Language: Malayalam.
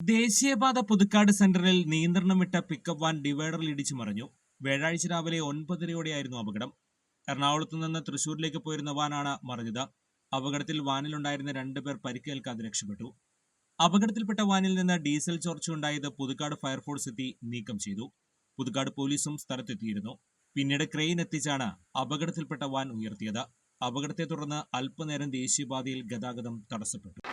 ദേശീയപാത പുതുക്കാട് സെന്ററിൽ നിയന്ത്രണം വിട്ട പിക്കപ്പ് വാൻ ഡിവൈഡറിൽ ഇടിച്ചു മറിഞ്ഞു. വ്യാഴാഴ്ച രാവിലെ ഒൻപതരയോടെയായിരുന്നു അപകടം. എറണാകുളത്തു നിന്ന് തൃശൂരിലേക്ക് പോയിരുന്ന വാനാണ് മറിഞ്ഞത്. അപകടത്തിൽ വാനിലുണ്ടായിരുന്ന രണ്ടുപേർ പരിക്കേൽക്കാതെ രക്ഷപ്പെട്ടു. അപകടത്തിൽപ്പെട്ട വാനിൽ നിന്ന് ഡീസൽ ചോർച്ചയുണ്ടായത് പുതുക്കാട് ഫയർഫോഴ്സ് എത്തി നീക്കം ചെയ്തു. പുതുക്കാട് പോലീസും സ്ഥലത്തെത്തിയിരുന്നു. പിന്നീട് ക്രെയിൻ എത്തിച്ചാണ് അപകടത്തിൽപ്പെട്ട വാൻ ഉയർത്തിയത്. അപകടത്തെ തുടർന്ന് അല്പനേരം ദേശീയപാതയിൽ ഗതാഗതം തടസ്സപ്പെട്ടു.